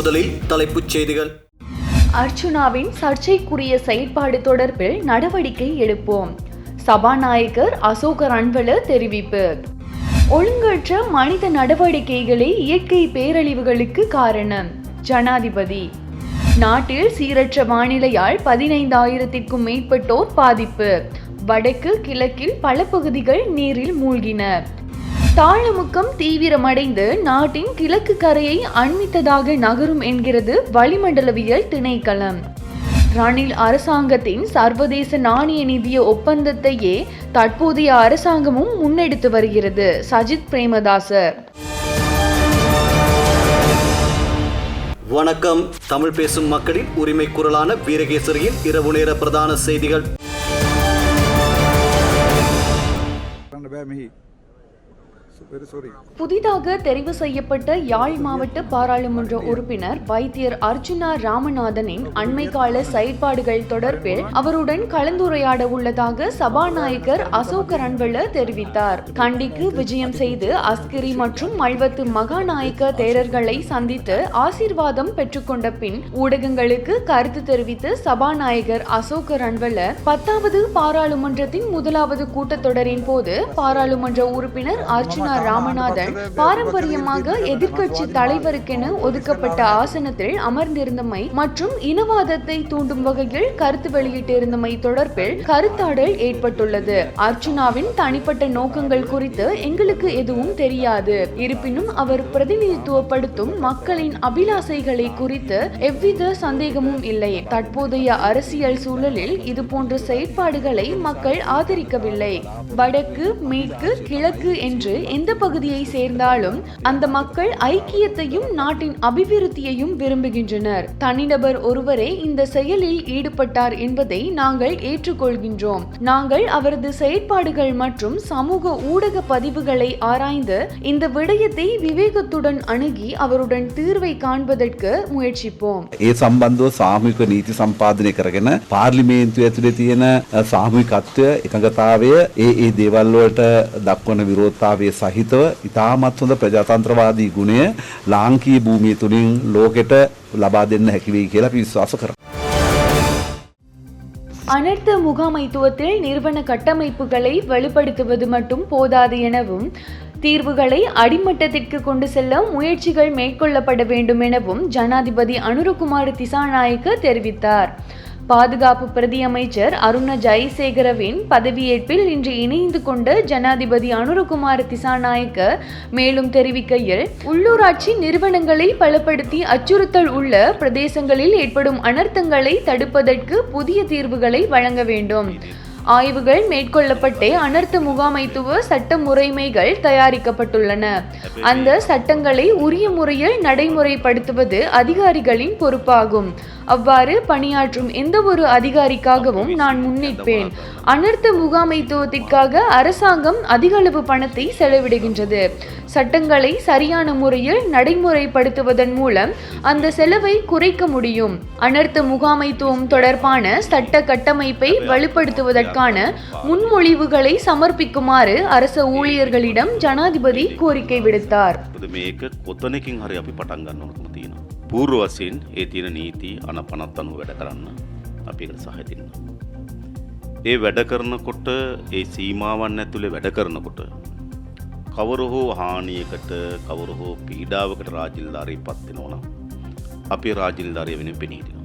முதலில் தலைப்புச் செய்திகள். அர்ச்சுனாவின் சர்ச்சைக்குரிய செயற்பாடு தொடர்பில் நடவடிக்கை எடுப்போம். சபாநாயகர் அசோக ரன்வல தெரிவிப்பு. ஒழுங்கற்ற மனித நடவடிக்கைகளே இயற்கை பேரழிவுகளுக்கு காரணம். ஜனாதிபதி. நாட்டில் சீரற்ற வானிலையால் பதினைந்தாயிரத்திற்கும் மேற்பட்டோர் பாதிப்பு. வடக்கு கிழக்கில் பல பகுதிகள் நீரில் மூழ்கின. தாழமுக்கம் தீவிரமடைந்து நாட்டின் கிழக்கு கரையை அண்மித்ததாக நகரும் என்கிறது வளிமண்டலவியல் திணைக்களம். ரணில் அரசாங்கத்தின் சர்வதேச நாணய நிதிய ஒப்பந்தத்தையே தற்போதைய அரசாங்கமும் முன்னெடுத்து வருகிறது. சஜித் பிரேமதாச வணக்கம். தமிழ் பேசும் மக்களின் உரிமை குரலான வீரகேசரியின் இரவு நேர பிரதான செய்திகள். புதிதாக தெரிவு செய்யப்பட்ட யாழ் மாவட்ட பாராளுமன்ற உறுப்பினர் வைத்தியர் அர்ஜுனா ராமநாதனின் அண்மை கால செயற்பாடுகள் தொடர்பில் அவருடன் கலந்துரையாட உள்ளதாக சபாநாயகர் அசோக ரன்வல தெரிவித்தார். கண்டிக்கு விஜயம் செய்து அஸ்கிரி மற்றும் மல்வத்து மகாநாயக்க தேரர்களை சந்தித்து ஆசீர்வாதம் பெற்றுக்கொண்ட பின் ஊடகங்களுக்கு கருத்து தெரிவித்த சபாநாயகர் அசோக ரன்வல பத்தாவது பாராளுமன்றத்தின் முதலாவது கூட்டத்தொடரின் போது பாராளுமன்ற உறுப்பினர் அர்ஜுனா ஆர் ராமநாதன் பாரம்பரியமாக எதிர்க்கட்சி தலைவருக்கென ஒதுக்கப்பட்ட ஆசனத்தில் அமர்ந்திருந்தமை மற்றும் இனவாதத்தை தூண்டும் வகையில் கருத்து வெளியிட்டிருந்தமை தொடர்பில் கருத்தாடல் ஏற்பட்டுள்ளது. அர்ச்சுனாவின் தனிப்பட்ட நோக்கங்கள் குறித்து எங்களுக்கு எதுவும் தெரியாது. இருப்பினும் அவர் பிரதிநிதித்துவப்படுத்தும் மக்களின் அபிலாசைகளை குறித்து எவ்வித சந்தேகமும் இல்லை. தற்போதைய அரசியல் சூழலில் இதுபோன்ற செயற்பாடுகளை மக்கள் ஆதரிக்கவில்லை. வடக்கு மேற்கு கிழக்கு என்று எந்த பகுதியை சேர்ந்தாலும் அந்த மக்கள் ஐக்கியத்தையும் நாட்டின் அபிவிருத்தியையும் விரும்புகின்றனர் தனிநபர் ஒருவரே இந்த செயலில் ஈடுபட்டார் என்பதை நாங்கள் ஏற்றுக்கொள்கின்றோம் நாங்கள் அவரது செயற்பாடுகள் மற்றும் சமூக ஊடக பதிவுகளை ஆராய்ந்து இந்த விடயத்தை விவேகத்துடன் அணுகி அவருடன் தீர்வை காண்பதற்கு முயற்சிப்போம் ඒ සම්බන්ධව සාමූහික නීති සම්පාදනය කරගෙන පාර්ලිමේන්තුව ඇතුළේ තියෙන අ, සාමූහිකත්වය එකඟතාවය ඒ ඒ දේවල් වලට දක්වන විරෝධතාවය සහිතව ඉතාමත් හොඳ ප්‍රජාතන්ත්‍රවාදී ගුණය ලාංකීය භූමිය තුළින් ලෝකෙට ලබා දෙන්න හැකි වෙයි කියලා අපි විශ්වාස කරනවා. அனர்த்த முகாமைத்துவத்தில் நிறுவன கட்டமைப்புகளை வெளிப்படுத்துவது மட்டும் போதாது எனவும் தீர்வுகளை அடிமட்டத்திற்கு கொண்டு செல்ல முயற்சிகள் மேற்கொள்ளப்பட வேண்டும் எனவும் ஜனாதிபதி அனுரகுமார் திசாநாயக்க தெரிவித்தார் பாதுகாப்பு பிரதியமைச்சர் அருண ஜெயசேகரவின் பதவியேற்பில் இன்று இணைந்து கொண்ட ஜனாதிபதி அனுரகுமார் திசாநாயக்க மேலும் தெரிவிக்கையில் உள்ளூராட்சி நிறுவனங்களை பலப்படுத்தி அச்சுறுத்தல் உள்ள பிரதேசங்களில் ஏற்படும் அனர்த்தங்களை தடுப்பதற்கு புதிய தீர்வுகளை வழங்க வேண்டும். ஆய்வுகள் மேற்கொள்ளப்பட்டே அனர்த்த முகாமைத்துவ சட்ட முறைமைகள் தயாரிக்கப்பட்டுள்ளன. அந்த சட்டங்களை உரிய முறையில் நடைமுறைப்படுத்துவது அதிகாரிகளின் பொறுப்பாகும். அவ்வாறு பணியாற்றும் எந்த ஒரு அதிகாரிக்காகவும் நான் முன்னிற்பேன் அனர்த்த முகாமைத்துவத்திற்காக அரசாங்கம் அதிகளவு பணத்தை செலவிடுகின்றது சட்டங்களை சரியான முறையில் நடைமுறைப்படுத்துவதன் மூலம் அந்த செலவை குறைக்க முடியும் அனர்த்த முகாமைத்துவம் தொடர்பான சட்ட கட்டமைப்பை வலுப்படுத்துவதற்கான முன்மொழிவுகளை சமர்ப்பிக்குமாறு அரச ஊழியர்களிடம் ஜனாதிபதி கோரிக்கை விடுத்தார் මොකද මේක කොතනකින් හරි අපි පටන් ගන්න ඕනකම තියෙනවා. පූර්ව වශයෙන් ඒ තියෙන නීති අන පනත් අනුව වැඩ කරන්න අපි එකට සහය දෙන්න. ඒ වැඩ කරනකොට ඒ සීමාවන් ඇතුළේ වැඩ කරනකොට කවර හෝ හානියකට කවර හෝ පීඩාවකට රාජිල්ධාරී පත් වෙනවා නම් අපි රාජිල්ධාරය වෙන පෙනීටිනවා.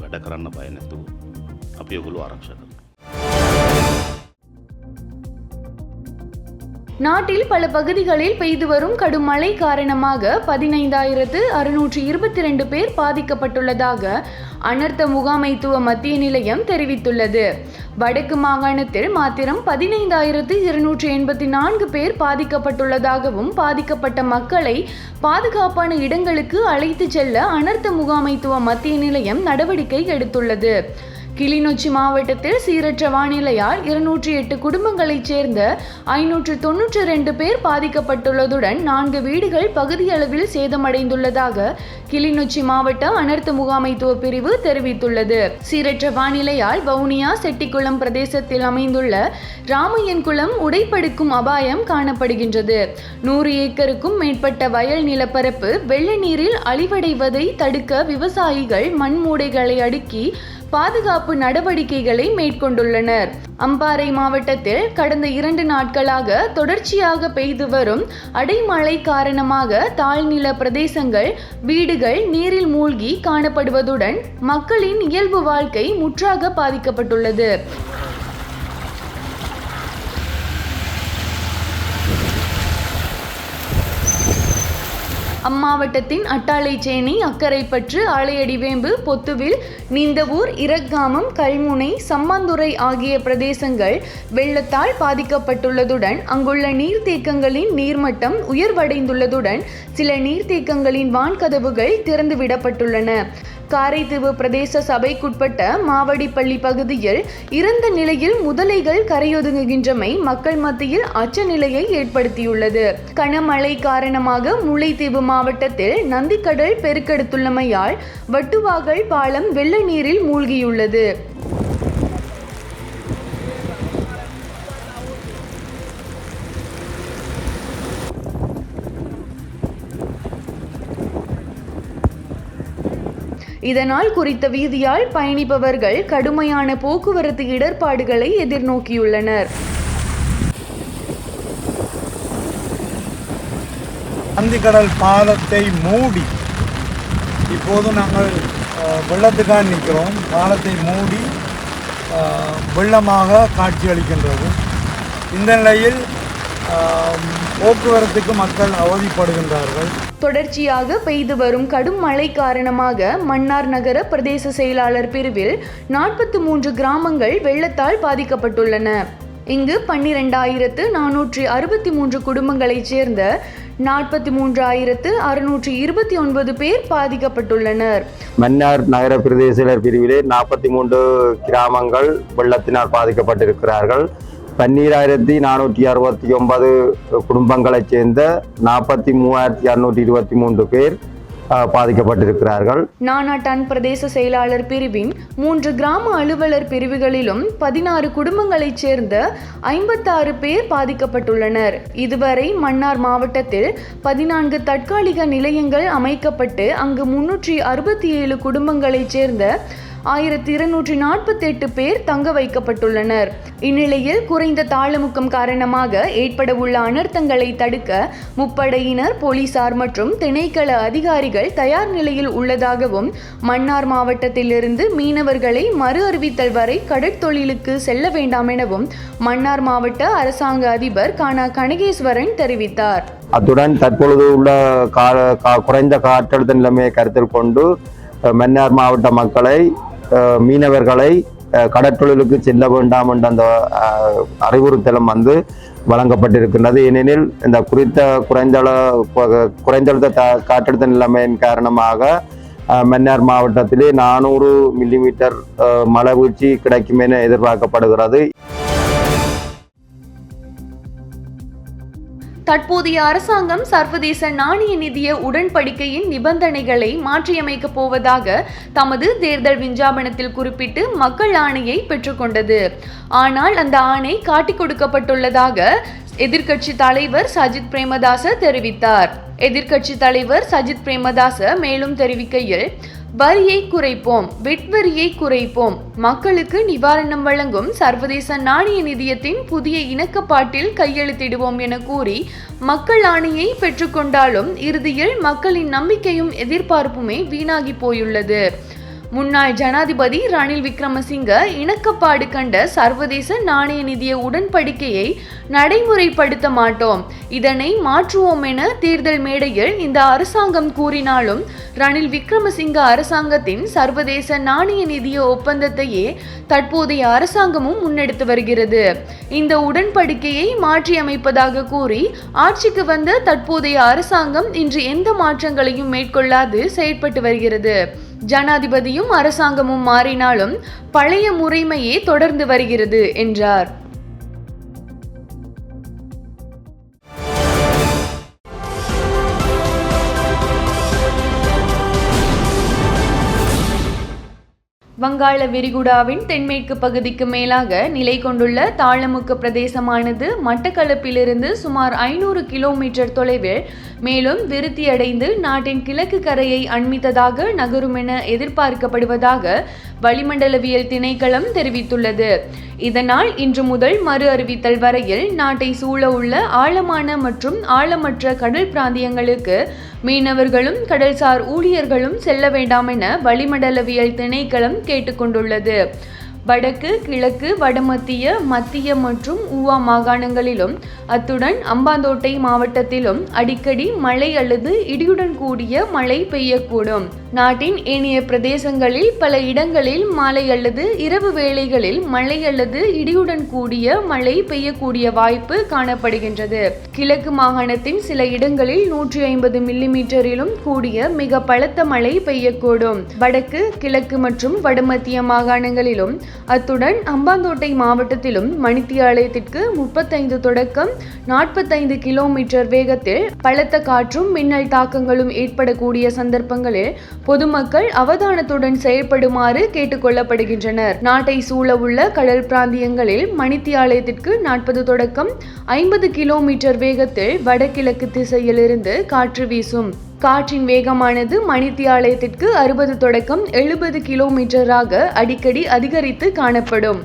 වැඩ කරන්න බය නැතුව අපි ඔගොල්ලෝ ආරක්ෂා நாட்டில் பல பகுதிகளில் பெய்து வரும் கடும் மழை காரணமாக பதினைந்தாயிரத்து அறுநூற்று இருபத்தி ரெண்டு பேர் பாதிக்கப்பட்டுள்ளதாக அனர்த்த முகாமைத்துவ மத்திய நிலையம் தெரிவித்துள்ளது. வடக்கு மாகாணத்தில் மாத்திரம் பதினைந்தாயிரத்து இருநூற்று எண்பத்தி நான்கு பேர் பாதிக்கப்பட்டுள்ளதாகவும் பாதிக்கப்பட்ட மக்களை பாதுகாப்பான இடங்களுக்கு அழைத்துச் செல்ல அனர்த்த முகாமைத்துவ மத்திய நிலையம் நடவடிக்கை எடுத்துள்ளது. கிளிநொச்சி மாவட்டத்தில் சீரற்ற வானிலையால் இருநூற்றி எட்டு குடும்பங்களைச் சேர்ந்த ஐநூற்று தொன்னூற்றி ரெண்டு பேர் பாதிக்கப்பட்டுள்ளதுடன் நான்கு வீடுகள் பகுதியளவில் சேதமடைந்துள்ளதாக கிளிநொச்சி மாவட்ட அனர்த்த முகாமைத்துவ பிரிவு தெரிவித்துள்ளது. சீரற்ற வானிலையால் வவுனியா செட்டிக்குளம் பிரதேசத்தில் அமைந்துள்ள ராமையன்குளம் உடைப்படுக்கும் அபாயம் காணப்படுகின்றது. நூறு ஏக்கருக்கும் மேற்பட்ட வயல் நிலப்பரப்பு வெள்ள நீரில் அழிவடைவதை தடுக்க விவசாயிகள் மண்மூடைகளை அடுக்கி பாதுகாப்பு நடவடிக்கைகளை மேற்கொண்டுள்ளனர். அம்பாறை மாவட்டத்தில் கடந்த இரண்டு நாட்களாக தொடர்ச்சியாக பெய்து வரும் அடைமழை காரணமாக தாழ்நில பிரதேசங்கள் வீடுகள் நீரில் மூழ்கி காணப்படுவதுடன் மக்களின் இயல்பு வாழ்க்கை முற்றாக பாதிக்கப்பட்டுள்ளது. அம்மாவட்டத்தின் அட்டாளைச்சேனை அக்கரைப்பற்று ஆலையடிவேம்பு பொத்துவில் நீந்தவூர் இரக்காமம் கல்முனை சம்மாந்துறை ஆகிய பிரதேசங்கள் வெள்ளத்தால் பாதிக்கப்பட்டுள்ளதுடன் அங்குள்ள நீர்த்தேக்கங்களின் நீர்மட்டம் உயர்வடைந்துள்ளதுடன் சில நீர்த்தேக்கங்களின் வான்கதவுகள் திறந்துவிடப்பட்டுள்ளன. காரைதீவு பிரதேச சபைக்குட்பட்ட மாவடிப்பள்ளி பகுதியில் இறந்த நிலையில் முதலைகள் கரையொதுங்குகின்றமை மக்கள் மத்தியில் அச்ச நிலையை ஏற்படுத்தியுள்ளது. கனமழை காரணமாக முல்லைத்தீவு மாவட்டத்தில் நந்திக்கடல் பெருக்கெடுத்துள்ளமையால் வட்டுவாகல் பாலம் வெள்ள நீரில் மூழ்கியுள்ளது. இதனால் குறித்த வீதியால் பயணிப்பவர்கள் கடுமையான போக்குவரத்து இடர்பாடுகளை எதிர்நோக்கியுள்ளனர். அந்திக்கடல் பாலத்தை மூடி இப்போது நாங்கள் வெள்ளத்துக்காக நிற்கிறோம். பாலத்தை மூடி வெள்ளமாக காட்சியளிக்கின்றது. இந்த நிலையில் போக்குவரத்துக்கு மக்கள் அவதிப்படுகின்றார்கள். தொடர்ச்சியாக பெய்து வரும் கடும் மழை காரணமாக மன்னார் நகர பிரதேச செயலாளர் பிரிவில் நாற்பத்தி மூன்று கிராமங்கள் வெள்ளத்தால் பாதிக்கப்பட்டுள்ளன. இங்கு பன்னிரெண்டாயிரத்து நானூற்றி அறுபத்தி மூன்று குடும்பங்களைச் சேர்ந்த நாற்பத்தி மூன்றாயிரத்து அறுநூற்றி இருபத்தி ஒன்பது பேர் பாதிக்கப்பட்டுள்ளனர். மன்னார் நகர பிரதேச பிரிவிலே நாற்பத்தி மூன்று கிராமங்கள் வெள்ளத்தினால் பாதிக்கப்பட்டிருக்கிறார்கள். பன்னீராயிரத்தி நானூற்றி அறுபத்தி ஒன்பது குடும்பங்களைச் சேர்ந்த நாற்பத்தி மூவாயிரத்தி அறுநூற்றி இருபத்தி மூன்று பேர் பாதிக்கப்பட்டிருக்கிறார்கள் பாதிக்கப்பட்டிருக்கிறார்கள். நானாட்டான் பிரதேச செயலாளர் பிரிவின் மூன்று கிராம அலுவலர் பிரிவுகளிலும் பதினாறு குடும்பங்களைச் சேர்ந்த ஐம்பத்தாறு பேர் பாதிக்கப்பட்டுள்ளனர். இதுவரை மன்னார் மாவட்டத்தில் பதினான்கு தற்காலிக நிலையங்கள் அமைக்கப்பட்டு அங்கு முன்னூற்றி அறுபத்தி ஏழு குடும்பங்களைச் சேர்ந்த ஆயிரத்தி இருநூற்றி நாற்பத்தி எட்டு பேர் தங்க வைக்கப்பட்டுள்ளனர். இந்நிலையில் குறைந்த தாளமுக்கம் காரணமாக ஏற்படவுள்ள அனர்த்தங்களை தடுக்க முப்படையினர் போலீசார் மற்றும் திணைக்கள அதிகாரிகள் தயார் நிலையில் உள்ளதாகவும் மன்னார் மாவட்டத்திலிருந்து மீனவர்களை மறு அறிவித்தல் வரை கடற்தொழிலுக்கு செல்ல வேண்டாம் எனவும் மன்னார் மாவட்ட அரசாங்க அதிபர் கானா கனகேஸ்வரன் தெரிவித்தார். அத்துடன் தற்பொழுது உள்ள கா- குறைந்த காற்றழுத்த நிலைமையை கருத்தில் கொண்டு மன்னார் மாவட்ட மக்களை மீனவர்களை கடற்றொழிலுக்கு செல்ல வேண்டாம் என்ற அந்த அறிவுறுத்தலும் வந்து வழங்கப்பட்டிருக்கின்றது. ஏனெனில் இந்த குறித்த குறைந்தள குறைந்தழுத்த காற்றழுத்த நிலைமையின் காரணமாக மன்னார் மாவட்டத்திலே நானூறு மில்லிமீட்டர் மழை வீழ்ச்சி கிடைக்கும் என எதிர்பார்க்கப்படுகிறது. தற்போதைய அரசாங்கம் சர்வதேச நாணய நிதிய உடன்படிக்கையின் நிபந்தனைகளை மாற்றியமைக்கப் போவதாக தமது தேர்தல் விஞ்ஞாபனத்தில் குறிப்பிட்டு மக்கள் ஆணையை பெற்றுக்கொண்டது. ஆனால் அந்த ஆணை காட்டிக் கொடுக்கப்பட்டுள்ளதாக எதிர்க்கட்சி தலைவர் சஜித் பிரேமதாச தெரிவித்தார். எதிர்க்கட்சி தலைவர் சஜித் பிரேமதாச மேலும் தெரிவிக்கையில் வரியை குறைப்போம் வெட்வரியை குறைப்போம். மக்களுக்கு நிவாரணம் வழங்கும் சர்வதேச நாணய நிதியத்தின் புதிய இணக்கப்பாட்டில் கையெழுத்திடுவோம் என கூறி மக்கள் ஆணையை பெற்றுக்கொண்டாலும் இறுதியில் மக்களின் நம்பிக்கையும் எதிர்பார்ப்புமே வீணாகி போயுள்ளது. முன்னாள் ஜனாதிபதி ரணில் விக்ரமசிங்க இணக்கப்பாடு கண்ட சர்வதேச நாணய நிதிய உடன்படிக்கையை நடைமுறைப்படுத்த மாட்டோம். இதனை மாற்றுவோம் என தேர்தல் மேடையில் இந்த அரசாங்கம் கூறினாலும் ரணில் விக்ரமசிங்க அரசாங்கத்தின் சர்வதேச நாணய நிதிய ஒப்பந்தத்தையே தற்போதைய அரசாங்கமும் முன்னெடுத்து வருகிறது. இந்த உடன்படிக்கையை மாற்றியமைப்பதாக கூறி ஆட்சிக்கு வந்த தற்போதைய அரசாங்கம் இன்று எந்த மாற்றங்களையும் மேற்கொள்ளாது செயற்பட்டு வருகிறது. ஜனாதிபதியும் அரசாங்கமும் மாறினாலும் பழைய முறைமையே தொடர்ந்து வருகிறது என்றார். வங்காள விரிகுடாவின் தென்மேற்கு பகுதிக்கு மேலாக நிலை கொண்டுள்ள தாளமுக்கு பிரதேசமானது மட்டக்களப்பிலிருந்து சுமார் ஐநூறு கிலோமீட்டர் தொலைவில் மேலும் விருத்தியடைந்து நாட்டின் கிழக்கு கரையை அண்மித்ததாக நகரும் என எதிர்பார்க்கப்படுவதாக வளிமண்டலவியல் திணைக்களம் தெரிவித்துள்ளது. இதனால் இன்று முதல் மறு அறிவித்தல் வரையில் நாட்டை சூழ உள்ள ஆழமான மற்றும் ஆழமற்ற கடல் பிராந்தியங்களுக்கு மீனவர்களும் கடல்சார் ஊழியர்களும் செல்ல வேண்டாம் என வளிமண்டலவியல் திணைக்களம் கேட்டுக்கொண்டுள்ளது. வடக்கு கிழக்கு வடமத்திய மத்திய மற்றும் ஊவா மாகாணங்களிலும் அத்துடன் அம்பாந்தோட்டை மாவட்டத்திலும் அடிக்கடி மழை அல்லது இடியுடன் கூடிய மழை பெய்யக்கூடும். நாட்டின் ஏனைய பிரதேசங்களில் பல இடங்களில் மாலை அல்லது இரவு வேளைகளில் மழை அல்லது இடியுடன் கூடிய மழை பெய்யக்கூடிய வாய்ப்பு காணப்படுகின்றது. கிழக்கு மாகாணத்தின் சில இடங்களில் நூற்றி ஐம்பது மில்லிமீட்டரிலும் கூடிய மிக பலத்த மழை பெய்யக்கூடும். வடக்கு கிழக்கு மற்றும் வடமத்திய மாகாணங்களிலும் அத்துடன் அம்பாந்தோட்டை மாவட்டத்திலும் மணித்தியாலயத்திற்கு முப்பத்தைந்து தொடக்கம் நாற்பத்தைந்து கிலோமீட்டர் வேகத்தில் பலத்த காற்றும் மின்னல் தாக்கங்களும் ஏற்படக்கூடிய சந்தர்ப்பங்களில் பொதுமக்கள் அவதானத்துடன் செயல்படுமாறு கேட்டுக்கொள்ளப்படுகின்றனர். நாட்டை சூழவுள்ள கடல் பிராந்தியங்களில் மணித்தியாலயத்திற்கு நாற்பது தொடக்கம் ஐம்பது கிலோமீட்டர் வேகத்தில் வடகிழக்கு திசையிலிருந்து காற்று வீசும். காற்றின் வேகமானது மணித்தியாலயத்திற்கு அறுபது தொடக்கம் எழுபது கிலோமீட்டராக அடிக்கடி அதிகரித்து காணப்படும்.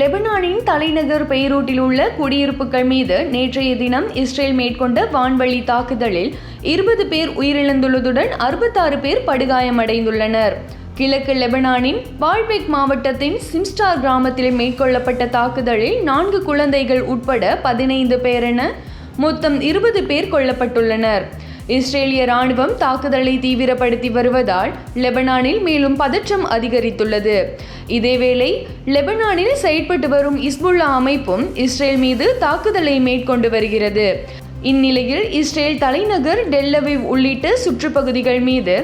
லெபனானின் தலைநகர் பெய்ரூட்டில் உள்ள குடியிருப்புகள் மீது நேற்றைய தினம் இஸ்ரேல் மேற்கொண்ட வான்வழி தாக்குதலில் இருபது பேர் உயிரிழந்துள்ளதுடன் அறுபத்தாறு பேர் படுகாயமடைந்துள்ளனர். கிழக்கு லெபனானின் பால்பெக் மாவட்டத்தின் சிம்ஸ்டார் கிராமத்தில் மேற்கொள்ளப்பட்ட தாக்குதலில் நான்கு குழந்தைகள் உட்பட பதினைந்து பேர் என மொத்தம் இருபது பேர் கொல்லப்பட்டுள்ளனர். இஸ்ரேலிய ராணுவம் தாக்குதலை தீவிரப்படுத்தி வருவதால் லெபனானில் மேலும் பதற்றம் அதிகரித்துள்ளது. இதேவேளை லெபனானில் செயற்பட்டு வரும் இஸ்புல்லா அமைப்பும் இஸ்ரேல் மீது தாக்குதலை மேற்கொண்டு வருகிறது. இந்நிலையில் இஸ்ரேல் தலைநகர் டெல்லவிவ் உள்ளிட்ட சுற்றுப்பகுதிகள் மீது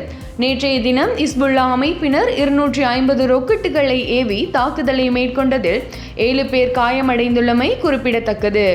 நேற்றைய தினம் இஸ்புல்லா அமைப்பினர் இருநூற்றி ஐம்பது ரொக்கெட்டுகளை ஏவி தாக்குதலை மேற்கொண்டதில் ஏழு பேர் காயமடைந்துள்ளமை குறிப்பிடத்தக்கது.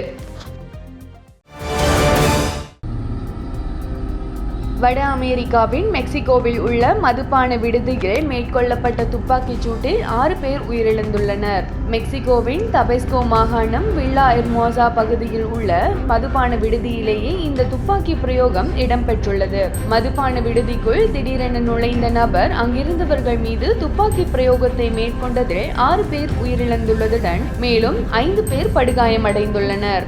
வட அமெரிக்காவின் மெக்சிகோவில் உள்ள மதுபான விடுதியில் மேற்கொள்ளப்பட்ட துப்பாக்கிச் சூட்டில் ஆறு பேர் உயிரிழந்துள்ளனர். மெக்சிகோவின் தபெஸ்கோ மாகாணம் வில்லா எர்மோசா பகுதியில் உள்ள மதுபான விடுதியிலேயே இந்த துப்பாக்கி பிரயோகம் இடம்பெற்றுள்ளது. மதுபான விடுதிக்குள் திடீரென நுழைந்த நபர் அங்கிருந்தவர்கள் மீது துப்பாக்கி பிரயோகத்தை மேற்கொண்டதில் ஆறு பேர் உயிரிழந்துள்ளதுடன் மேலும் ஐந்து பேர் படுகாயமடைந்துள்ளனர்.